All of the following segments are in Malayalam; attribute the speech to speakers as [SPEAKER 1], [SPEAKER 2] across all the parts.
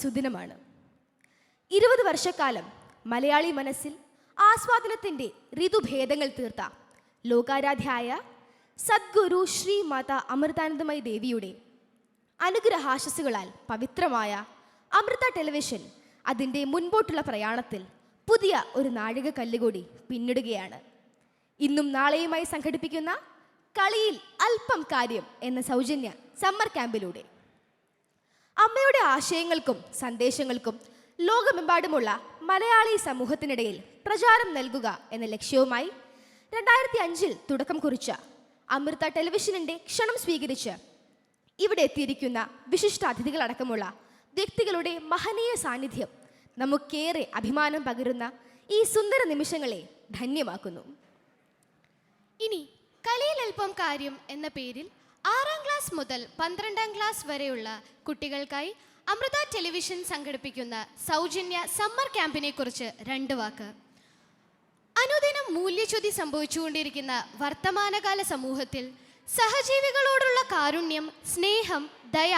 [SPEAKER 1] സുദിനമാണ്. ഇരുപത് വർഷക്കാലം മലയാളി മനസ്സിൽ ആസ്വാദനത്തിന്റെ ഋതുഭേദങ്ങൾ തീർത്ത ലോകാരാധ്യായ സദ്ഗുരു ശ്രീ മാത അമൃതാനന്ദമയ ദേവിയുടെ അനുഗ്രഹാശസ്സുകളാൽ പവിത്രമായ അമൃത ടെലിവിഷൻ അതിന്റെ മുൻപോട്ടുള്ള പ്രയാണത്തിൽ പുതിയ ഒരു നാഴിക കല്ലുകൂടി പിന്നിടുകയാണ്. ഇന്നും നാളെയുമായി സംഘടിപ്പിക്കുന്ന കളിയിൽ അല്പം കാര്യം എന്ന സൗജന്യ സമ്മർ ക്യാമ്പിലൂടെ. അമ്മയുടെ ആശയങ്ങൾക്കും സന്ദേശങ്ങൾക്കും ലോകമെമ്പാടുമുള്ള മലയാളി സമൂഹത്തിനിടയിൽ പ്രചാരം നൽകുക എന്ന ലക്ഷ്യവുമായി രണ്ടായിരത്തി അഞ്ചിൽ തുടക്കം കുറിച്ച അമൃത ടെലിവിഷനിന്റെ ക്ഷണം സ്വീകരിച്ച് ഇവിടെ എത്തിയിരിക്കുന്ന വിശിഷ്ടാതിഥികളടക്കമുള്ള വ്യക്തികളുടെ മഹനീയ സാന്നിധ്യം നമുക്കേറെ അഭിമാനം പകരുന്ന ഈ സുന്ദര നിമിഷങ്ങളെ ധന്യമാക്കുന്നു.
[SPEAKER 2] ഇനി കലയിലൽപ്പം കാര്യം എന്ന പേരിൽ ആറാം ക്ലാസ് മുതൽ പന്ത്രണ്ടാം ക്ലാസ് വരെയുള്ള കുട്ടികൾക്കായി അമൃത ടെലിവിഷൻ സംഘടിപ്പിക്കുന്ന സൗജന്യ സമ്മർ ക്യാമ്പിനെ കുറിച്ച് രണ്ട് വാക്ക്. അനുദിനം മൂല്യച്യുതി സംഭവിച്ചുകൊണ്ടിരിക്കുന്ന വർത്തമാനകാല സമൂഹത്തിൽ സഹജീവികളോടുള്ള കാരുണ്യം സ്നേഹം ദയ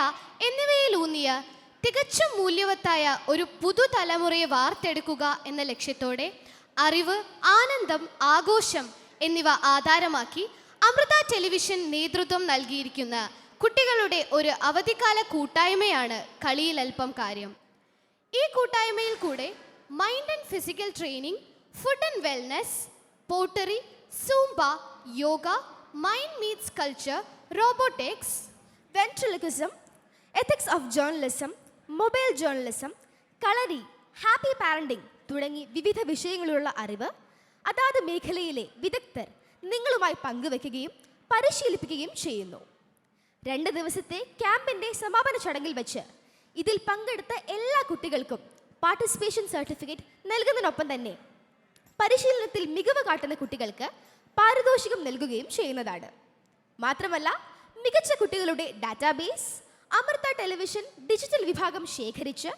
[SPEAKER 2] എന്നിവയിലൂന്നിയ തികച്ചും മൂല്യവത്തായ ഒരു പുതുതലമുറയെ വാർത്തെടുക്കുക എന്ന ലക്ഷ്യത്തോടെ അറിവ് ആനന്ദം ആഘോഷം എന്നിവ ആധാരമാക്കി അമൃത ടെലിവിഷൻ നേതൃത്വം നൽകിയിരിക്കുന്ന കുട്ടികളുടെ ഒരു അവധിക്കാല കൂട്ടായ്മയാണ് കളിയിൽ അല്പം കാര്യം. ഈ കൂട്ടായ്മയിൽ കൂടെ mind and physical training food and wellness pottery Zumba yoga mind meets culture robotics
[SPEAKER 1] ventriloquism ethics of journalism mobile journalism kalari happy parenting തുടങ്ങി വിവിധ വിഷയങ്ങളിലുള്ള അറിവ് അതാത് മേഖലയിലെ വിദഗ്ധർ നിങ്ങളുമായി പങ്കുവെക്കുകയും പരിശീലിപ്പിക്കുകയും ചെയ്യുന്നു. രണ്ട് ദിവസത്തെ ക്യാമ്പിന്റെ സമാപന ചടങ്ങിൽ വെച്ച് ഇതിൽ പങ്കെടുത്ത എല്ലാ കുട്ടികൾക്കും പാർട്ടിസിപ്പേഷൻ സർട്ടിഫിക്കറ്റ് നൽകുന്നതിനൊപ്പം തന്നെ പരിശീലനത്തിൽ മികവ് കാട്ടുന്ന കുട്ടികൾക്ക് പാരിതോഷികം നൽകുകയും ചെയ്യുന്നതാണ്. മാത്രമല്ല മികച്ച കുട്ടികളുടെ ഡാറ്റാബേസ് അമൃത ടെലിവിഷൻ ഡിജിറ്റൽ വിഭാഗം ശേഖരിച്ച്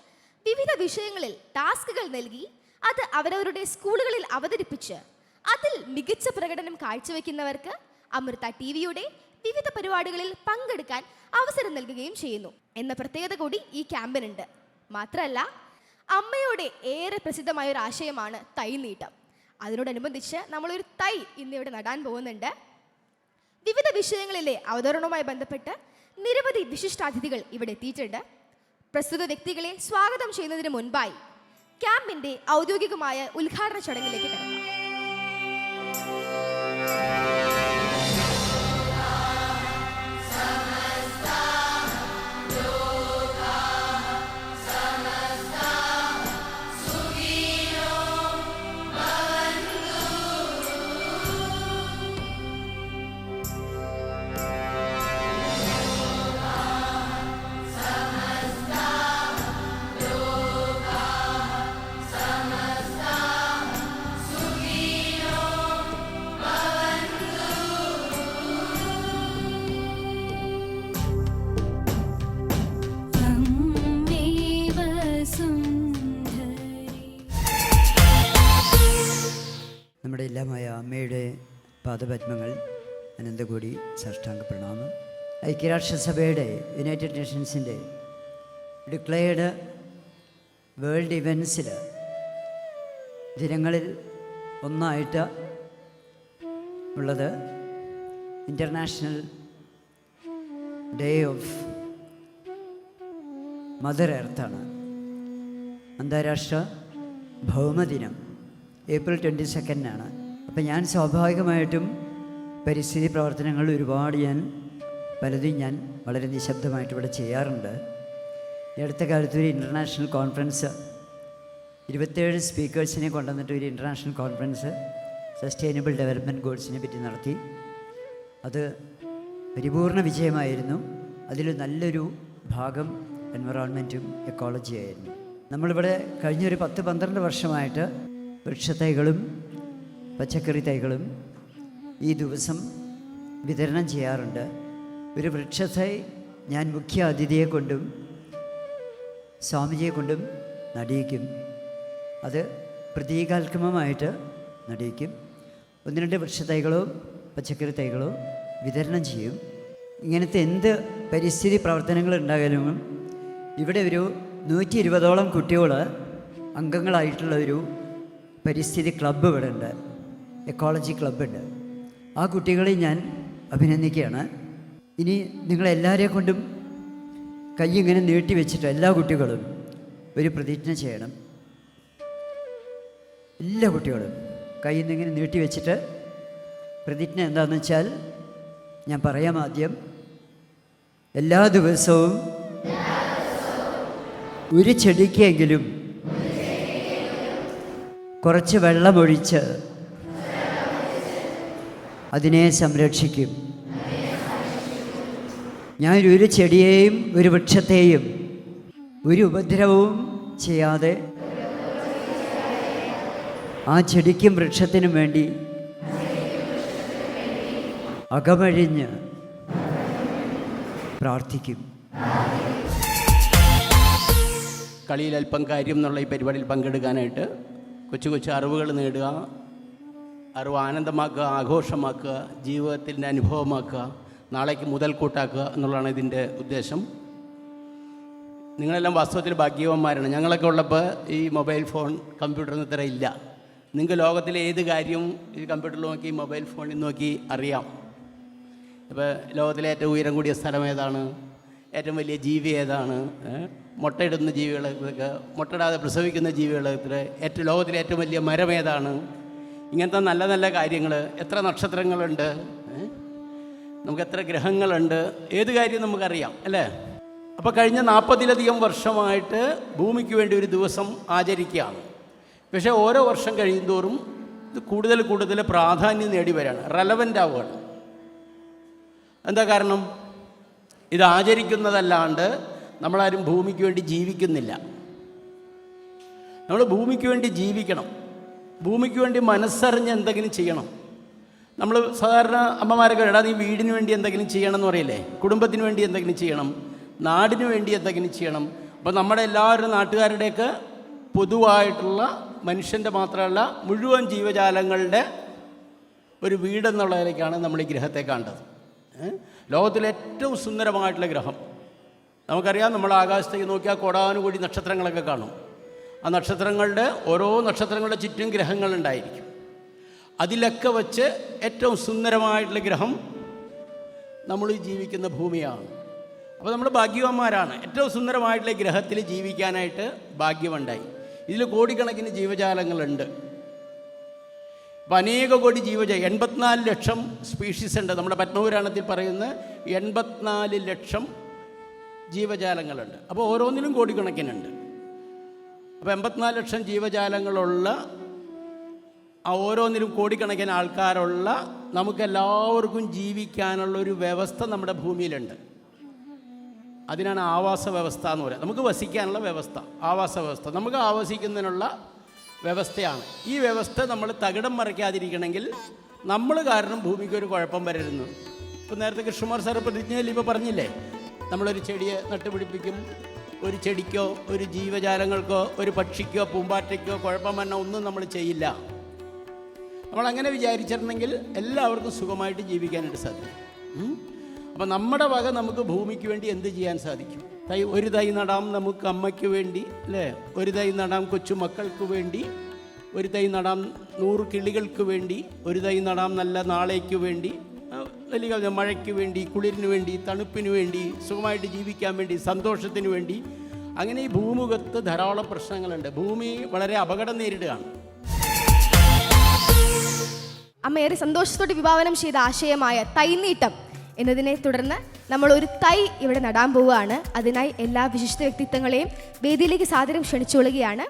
[SPEAKER 1] വിവിധ വിഷയങ്ങളിൽ ടാസ്കുകൾ നൽകി അത് അവരവരുടെ സ്കൂളുകളിൽ അവതരിപ്പിച്ച് അതിൽ മികച്ച പ്രകടനം കാഴ്ചവെക്കുന്നവർക്ക് അമൃത ടിവിയുടെ വിവിധ പരിപാടികളിൽ പങ്കെടുക്കാൻ അവസരം നൽകുകയും ചെയ്യുന്നു. എന്ന പ്രത്യേകത കൂടി ഈ ക്യാമ്പിനുണ്ട്. മാത്രമല്ല അമ്മയുടെ ഏറെ പ്രസിദ്ധമായ ഒരു ആശയമാണ് തൈ നീട്ടം. അതിനോടനുബന്ധിച്ച് നമ്മളൊരു തൈ ഇന്ന് ഇവിടെ നടാൻ പോകുന്നുണ്ട്. വിവിധ വിഷയങ്ങളിലെ അവതരണവുമായി ബന്ധപ്പെട്ട് നിരവധി വിശിഷ്ടാതിഥികൾ ഇവിടെ എത്തിയിട്ടുണ്ട്. പ്രസ്തുത വ്യക്തികളെ സ്വാഗതം ചെയ്യുന്നതിന് മുൻപായി ക്യാമ്പിന്റെ ഔദ്യോഗികമായ ഉദ്ഘാടന ചടങ്ങിലേക്ക് കിടക്കാം.
[SPEAKER 3] Thank you.
[SPEAKER 4] നമ്മുടെ എല്ലാമായ അമ്മയുടെ പാദപത്മങ്ങൾ അനന്തകൂടി സാഷ്ടാംഗ പ്രണാമം ഐക്യരാഷ്ട്രസഭയുടെ യുണൈറ്റഡ് നേഷൻസിന്റെ ഡിക്ലെയർഡ് വേൾഡ് ഇവൻസിൽ ദിനങ്ങളിൽ ഒന്നായിട്ട് ഉള്ളത് ഇന്റർനാഷണൽ ഡേ ഓഫ് മദർ എർത്താണ് അന്താരാഷ്ട്ര ഭൗമദിനം. ഏപ്രിൽ ട്വന്റി സെക്കൻഡിനാണ് അപ്പം ഞാൻ സ്വാഭാവികമായിട്ടും പരിസ്ഥിതി പ്രവർത്തനങ്ങൾ ഒരുപാട് ഞാൻ പലതും ഞാൻ വളരെ നിശബ്ദമായിട്ട് ഇവിടെ ചെയ്യാറുണ്ട്. ഈ അടുത്ത കാലത്ത് ഒരു ഇന്റർനാഷണൽ കോൺഫറൻസ് ഇരുപത്തേഴ് സ്പീക്കേഴ്സിനെ കൊണ്ടുവന്നിട്ട് ഒരു ഇന്റർനാഷണൽ കോൺഫറൻസ് സസ്റ്റൈനബിൾ ഡെവലപ്മെന്റ് ഗോൾസിനെ പറ്റി നടത്തി. അത് പരിപൂർണ വിജയമായിരുന്നു. അതിൽ നല്ലൊരു ഭാഗം എൻവറോൺമെന്റും എക്കോളജിയായിരുന്നു നമ്മളിവിടെ കഴിഞ്ഞൊരു പത്ത് പന്ത്രണ്ട് വർഷമായിട്ട് വൃക്ഷത്തൈകളും പച്ചക്കറി തൈകളും ഈ ദിവസം വിതരണം ചെയ്യാറുണ്ട്. ഒരു വൃക്ഷത്തൈ ഞാൻ മുഖ്യ അതിഥിയെ കൊണ്ടും സ്വാമിജിയെ കൊണ്ടും നടിയിക്കും. അത് പ്രതീകാത്മകമായിട്ട് നടിയിക്കും. ഒന്ന് രണ്ട് വൃക്ഷത്തൈകളോ പച്ചക്കറി തൈകളോ വിതരണം ചെയ്യും. ഇങ്ങനത്തെ എന്ത് പരിസ്ഥിതി പ്രവർത്തനങ്ങൾ ഉണ്ടായാലും ഇവിടെ ഒരു നൂറ്റി ഇരുപതോളം കുട്ടികൾ അംഗങ്ങളായിട്ടുള്ള ഒരു പരിസ്ഥിതി ക്ലബ്ബ് ഇവിടെ ഉണ്ട്. എക്കോളജി ക്ലബ്ബുണ്ട് ആ കുട്ടികളെ ഞാൻ അഭിനന്ദിക്കുകയാണ്. ഇനി നിങ്ങളെല്ലാവരെ കൊണ്ടും കൈ ഇങ്ങനെ നീട്ടി വെച്ചിട്ട് എല്ലാ കുട്ടികളും ഒരു പ്രതിജ്ഞ ചെയ്യണം. എല്ലാ കുട്ടികളും കൈ ഇങ്ങനെ നീട്ടി വെച്ചിട്ട് പ്രതിജ്ഞ എന്താണെന്ന് വെച്ചാൽ ഞാൻ പറയാം ആദ്യം. എല്ലാ ദിവസവും ഒരു ചെടിക്കെങ്കിലും കുറച്ച് വെള്ളമൊഴിച്ച് അതിനെ സംരക്ഷിക്കും. ഞാൻ ഒരു ചെടിയെയും ഒരു വൃക്ഷത്തെയും ഒരു ഉപദ്രവവും ചെയ്യാതെ ആ ചെടിക്കും വൃക്ഷത്തിനും വേണ്ടി അകമഴിഞ്ഞ് പ്രാർത്ഥിക്കും.
[SPEAKER 3] കളിയിൽ അല്പം കാര്യം എന്നുള്ള ഈ പരിപാടിയിൽ പങ്കെടുക്കാനായിട്ട് കൊച്ചു കൊച്ചു അറിവുകൾ നേടുക അറിവ് ആനന്ദമാക്കുക ആഘോഷമാക്കുക ജീവിതത്തിന്റെ അനുഭവമാക്കുക നാളേക്ക് മുതൽക്കൂട്ടാക്കുക എന്നുള്ളതാണ് ഇതിന്റെ ഉദ്ദേശം. നിങ്ങളെല്ലാം വാസ്തവത്തിൽ ഭാഗ്യവന്മാരാണ്. ഞങ്ങളൊക്കെ ഉള്ളപ്പോൾ ഈ മൊബൈൽ ഫോൺ കമ്പ്യൂട്ടറിന് ഇത്ര ഇല്ല. നിങ്ങൾക്ക് ലോകത്തിലെ ഏത് കാര്യവും ഈ കമ്പ്യൂട്ടറിൽ നോക്കി മൊബൈൽ ഫോണിൽ നോക്കി അറിയാം. ഇപ്പോൾ ലോകത്തിലെ ഏറ്റവും ഉയരം കൂടിയ സ്ഥലം ഏതാണ്? ഏറ്റവും വലിയ ജീവി ഏതാണ്? മുട്ടയിടുന്ന ജീവികൾ മുട്ടയിടാതെ പ്രസവിക്കുന്ന ജീവികൾ ഏറ്റവും ലോകത്തിലെ ഏറ്റവും വലിയ മരം ഏതാണ്? ഇങ്ങനത്തെ നല്ല നല്ല കാര്യങ്ങൾ എത്ര നക്ഷത്രങ്ങളുണ്ട്? നമുക്ക് എത്ര ഗ്രഹങ്ങളുണ്ട്? ഏത് കാര്യം നമുക്കറിയാം അല്ലേ? അപ്പോൾ കഴിഞ്ഞ നാൽപ്പതിലധികം വർഷമായിട്ട് ഭൂമിക്ക് വേണ്ടി ഒരു ദിവസം ആചരിക്കുകയാണ്. പക്ഷേ ഓരോ വർഷം കഴിയുന്തോറും ഇത് കൂടുതൽ കൂടുതൽ പ്രാധാന്യം നേടി വരികയാണ്. റെലവന്റ് ആവുകയാണ്. എന്താ കാരണം? ഇത് ആചരിക്കുന്നതല്ലാണ്ട് നമ്മളാരും ഭൂമിക്ക് വേണ്ടി ജീവിക്കുന്നില്ല. നമ്മൾ ഭൂമിക്ക് വേണ്ടി ജീവിക്കണം. ഭൂമിക്ക് വേണ്ടി മനസ്സറിഞ്ഞ് എന്തെങ്കിലും ചെയ്യണം. നമ്മൾ സാധാരണ അമ്മമാരൊക്കെ എടാ നീ വീടിന് വേണ്ടി എന്തെങ്കിലും ചെയ്യണം എന്ന് പറയില്ലേ? കുടുംബത്തിന് വേണ്ടി എന്തെങ്കിലും ചെയ്യണം? നാടിന് വേണ്ടി എന്തെങ്കിലും ചെയ്യണം? അപ്പോൾ നമ്മുടെ എല്ലാവരും നാട്ടുകാരുടെയൊക്കെ പൊതുവായിട്ടുള്ള മനുഷ്യന്റെ മാത്രമല്ല മുഴുവൻ ജീവജാലങ്ങളുടെ ഒരു വീടെന്നുള്ളതിലേക്കാണ് നമ്മൾ ഈ ഗ്രഹത്തെ കണ്ടത്? ലോകത്തിലെ ഏറ്റവും സുന്ദരമായിട്ടുള്ള ഗ്രഹം. നമുക്കറിയാം നമ്മൾ ആകാശത്തേക്ക് നോക്കിയാൽ കോടാനുകൂടി നക്ഷത്രങ്ങളൊക്കെ കാണും. ആ നക്ഷത്രങ്ങളുടെ ഓരോ നക്ഷത്രങ്ങളുടെ ചുറ്റും ഗ്രഹങ്ങളുണ്ടായിരിക്കും അതിലൊക്കെ വച്ച് ഏറ്റവും സുന്ദരമായിട്ടുള്ള ഗ്രഹം നമ്മൾ ജീവിക്കുന്ന ഭൂമിയാണ്. അപ്പോൾ നമ്മൾ ഭാഗ്യവാന്മാരാണ്. ഏറ്റവും സുന്ദരമായിട്ടുള്ള ഗ്രഹത്തിൽ ജീവിക്കാനായിട്ട് ഭാഗ്യമുണ്ടായി ഇതിൽ കോടിക്കണക്കിന് ജീവജാലങ്ങളുണ്ട്. അപ്പം അനേക കോടി ജീവജ എൺപത്തിനാല് ലക്ഷം സ്പീഷീസ് ഉണ്ട്. നമ്മുടെ പത്മപുരാണത്തിൽ പറയുന്ന എൺപത്തിനാല് ലക്ഷം ജീവജാലങ്ങളുണ്ട്. അപ്പോൾ ഓരോന്നിലും കോടിക്കണക്കിനുണ്ട്. അപ്പോൾ എൺപത്തിനാല് ലക്ഷം ജീവജാലങ്ങളുള്ള ആ ഓരോന്നിലും കോടിക്കണക്കിന് ആൾക്കാരുള്ള നമുക്കെല്ലാവർക്കും ജീവിക്കാനുള്ള ഒരു വ്യവസ്ഥ നമ്മുടെ ഭൂമിയിലുണ്ട്. അതിനാണ് ആവാസ വ്യവസ്ഥ എന്ന് പറയുന്നത്. നമുക്ക് വസിക്കാനുള്ള വ്യവസ്ഥ ആവാസ വ്യവസ്ഥ. നമുക്ക് ആവസിക്കുന്നതിനുള്ള വ്യവസ്ഥയാണ്. ഈ വ്യവസ്ഥ നമ്മൾ തകിടം മറിക്കാതിരിക്കണമെങ്കിൽ നമ്മൾ കാരണം ഭൂമിക്ക് ഒരു കുഴപ്പം വരരുന്നു ഇപ്പം നേരത്തെ കൃഷ്ണകുമാർ സാറ് പ്രതിജ്ഞയിൽ ഇപ്പോൾ പറഞ്ഞില്ലേ? നമ്മളൊരു ചെടിയെ നട്ടുപിടിപ്പിക്കും. ഒരു ചെടിക്കോ ഒരു ജീവജാലങ്ങൾക്കോ ഒരു പക്ഷിക്കോ പൂമ്പാറ്റയ്ക്കോ കുഴപ്പം വന്ന ഒന്നും നമ്മൾ ചെയ്യില്ല. നമ്മൾ അങ്ങനെ വിചാരിച്ചിരുന്നെങ്കിൽ എല്ലാവർക്കും സുഖമായിട്ട് ജീവിക്കാനായിട്ട് സാധിക്കും? അപ്പം നമ്മുടെ വക നമുക്ക് ഭൂമിക്ക് വേണ്ടി എന്ത് ചെയ്യാൻ സാധിക്കും? തൈ ഒരു തൈ നടാം നമുക്ക് അമ്മയ്ക്ക് വേണ്ടി അല്ലേ? ഒരു തൈ നടാം കൊച്ചുമക്കൾക്ക് വേണ്ടി ഒരു തൈ നടാം നൂറ് കിളികൾക്ക് വേണ്ടി ഒരു തൈ നടാം നല്ല നാളേക്ക് വേണ്ടി വലിയ മഴയ്ക്ക് വേണ്ടി കുളിരിന് വേണ്ടി തണുപ്പിന് വേണ്ടി സുഖമായിട്ട് ജീവിക്കാൻ വേണ്ടി സന്തോഷത്തിന് വേണ്ടി അങ്ങനെ ഈ ഭൂമുഖത്ത് ധാരാളം പ്രശ്നങ്ങളുണ്ട്. ഭൂമി വളരെ അപകടം നേരിടുകയാണ്.
[SPEAKER 1] അമ്മ ഏറെ സന്തോഷത്തോടെ വിഭാവനം ചെയ്ത ആശയമായ തൈനീട്ടം. എന്നതിനെ തുടർന്ന് നമ്മൾ ഒരു തൈ ഇവിടെ നടാൻ പോവുകയാണ്. അതിനായി എല്ലാ വിശിഷ്ട വ്യക്തിത്വങ്ങളെയും വേദിയിലേക്ക് സാദരം ക്ഷണിച്ചുകൊള്ളുകയാണ്.